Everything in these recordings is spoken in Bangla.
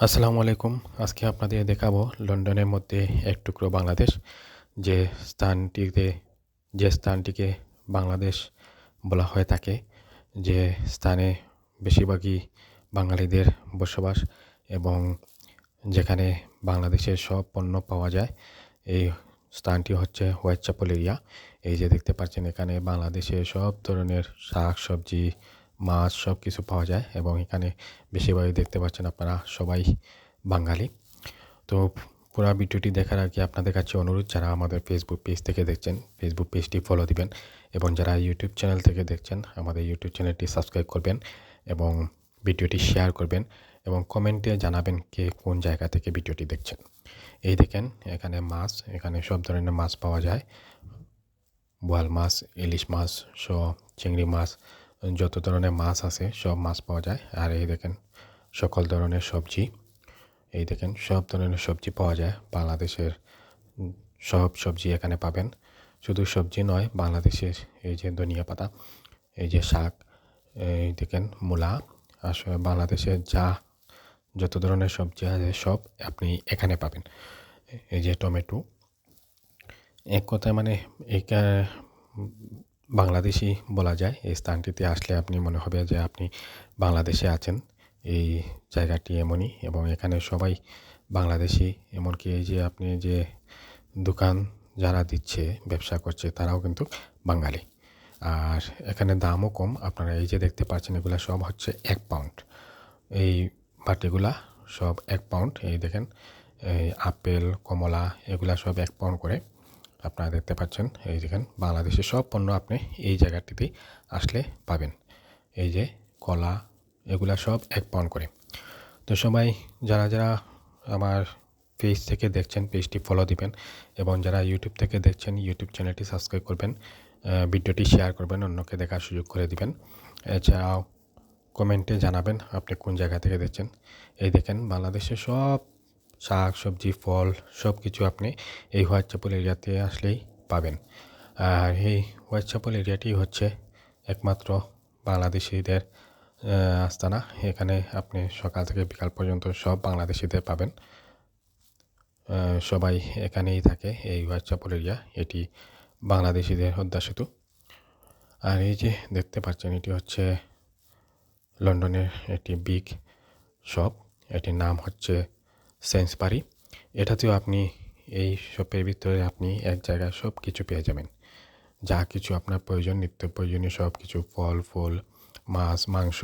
আসসালামু আলাইকুম। আজকে আপনাদের দেখাবো লন্ডনের মধ্যে এক টুকরো বাংলাদেশ। যে স্থানটিতে, যে স্থানটিকে বাংলাদেশ বলা হয়ে থাকে, যে স্থানে বেশিরভাগই বাঙালিদের বসবাস এবং যেখানে বাংলাদেশের সব পণ্য পাওয়া যায়, এই স্থানটি হচ্ছে হোয়াইট চাপল এরিয়া। এই যে দেখতে পাচ্ছেন এখানে বাংলাদেশের সব ধরনের শাক সবজি মাছ সব কিছু পাওয়া যায় এবং এখানে বেশিরভাগই দেখতে পাচ্ছেন আপনারা সবাই বাঙালি। তো পুরো ভিডিওটি দেখার আগে আপনাদের কাছে অনুরোধ, যারা আমাদের ফেসবুক পেজ থেকে দেখছেন ফেসবুক পেজটি ফলো দিবেন এবং যারা ইউটিউব চ্যানেল থেকে দেখছেন, আমাদের ইউটিউব চ্যানেলটি সাবস্ক্রাইব করবেন এবং ভিডিওটি শেয়ার করবেন এবং কমেন্টে জানাবেন কে কোন জায়গা থেকে ভিডিওটি দেখছেন। এই দেখেন, এখানে মাছ, এখানে সব ধরনের মাছ পাওয়া যায়। বোয়াল মাছ, ইলিশ মাছ স চিংড়ি মাছ যত ধরনের মাছ আছে, সব মাছ পাওয়া যায়। আর এই দেখেন, সকল ধরনের সবজি। এই দেখেন, সব ধরনের সবজি পাওয়া যায়। বাংলাদেশের সব সবজি এখানে পাবেন। শুধু সবজি নয়, বাংলাদেশের এই যে ধনিয়া পাতা, এই যে শাক, এই দেখেন, মূলা আসলে বাংলাদেশের যা, যত ধরনের সবজি আছে, সব আপনি এখানে পাবেন। এই যে টমেটো, এক কথায় মানে এইটা বাংলাদেশি বলা যায়। এই স্থানটিতে আসলে আপনি মনে হবে যে আপনি বাংলাদেশে আছেন। এই জায়গাটি এমনই এবং এখানে সবাই বাংলাদেশি। এমনকি এই যে আপনি যে দোকান যারা দিচ্ছে, ব্যবসা করছে, তারাও কিন্তু বাঙালি। আর এখানে দামও কম। আপনারা এই যে দেখতে পাচ্ছেন, এগুলো সব হচ্ছে এক পাউন্ড। এই বাটিগুলা সব এক পাউন্ড। এই দেখেন, এই আপেল, কমলা, এগুলা সব এক পাউন্ড করে। আপনারা দেখতে পাচ্ছেন, এই দেখেন বাংলাদেশের সব পণ্য আপনি এই জায়গাটিতেই আসলে পাবেন। এই যে কলা, এগুলা সব এক পাউন্ড করে। তো সবাই যারা যারা আমার পেজ থেকে দেখছেন, পেজটি ফলো দিবেন এবং যারা ইউটিউব থেকে দেখছেন ইউটিউব চ্যানেলটি সাবস্ক্রাইব করবেন ভিডিওটি শেয়ার করবেন, অন্যকে দেখার সুযোগ করে দিবেন। এছাড়াও কমেন্টে জানাবেন আপনি কোন জায়গা থেকে দেখছেন। এই দেখেন বাংলাদেশের সব শাক, সবজি, ফল সব কিছু আপনি এই হোয়াইট এরিয়াতে আসলেই পাবেন। আর এই হোয়াইট চাপল এরিয়াটি হচ্ছে একমাত্র বাংলাদেশিদের আস্তানা। এখানে আপনি সকাল থেকে বিকাল পর্যন্ত সব বাংলাদেশিদের পাবেন। সবাই এখানেই থাকে এই হোয়াইট চাপল এরিয়া এটি বাংলাদেশিদের হদ্দা সেতু আর এই যে দেখতে পাচ্ছেন, এটি হচ্ছে লন্ডনের একটি বিগ শপ এটির নাম হচ্ছে সেন্সবারি এটাতেও আপনি, এই শপের ভিতরে আপনি এক জায়গায় সব কিছু পেয়ে যাবেন। যা কিছু আপনার প্রয়োজন, নিত্য প্রয়োজনীয় সব কিছু ফল, ফুল, মাছ, মাংস,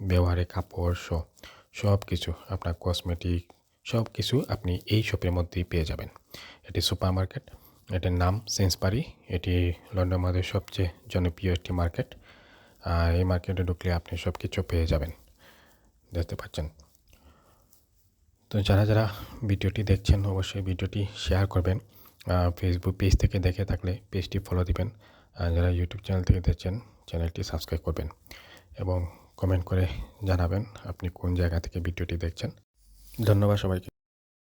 ব্যবহারে কাপড় সব সব কিছু আপনার কসমেটিক সব কিছু আপনি এই শপের মধ্যেই পেয়ে যাবেন। এটি সুপার মার্কেট এটার নাম সেন্সবারি এটি লন্ডন মধ্যে সবচেয়ে জনপ্রিয় একটি মার্কেট। আর এই মার্কেটে ঢুকলে আপনি সব কিছু পেয়ে যাবেন। দেখতে পাচ্ছেন? তো যারা যারা ভিডিওটি দেখছেন, অবশ্যই ভিডিওটি শেয়ার করবেন ফেসবুক পেজ থেকে দেখে থাকলে পেজটি ফলো দিবেন যারা ইউটিউব চ্যানেল থেকে দেখছেন চ্যানেলটি সাবস্ক্রাইব করবেন এবং কমেন্ট করে জানাবেন আপনি কোন জায়গা থেকে ভিডিওটি দেখছেন। ধন্যবাদ সবাইকে।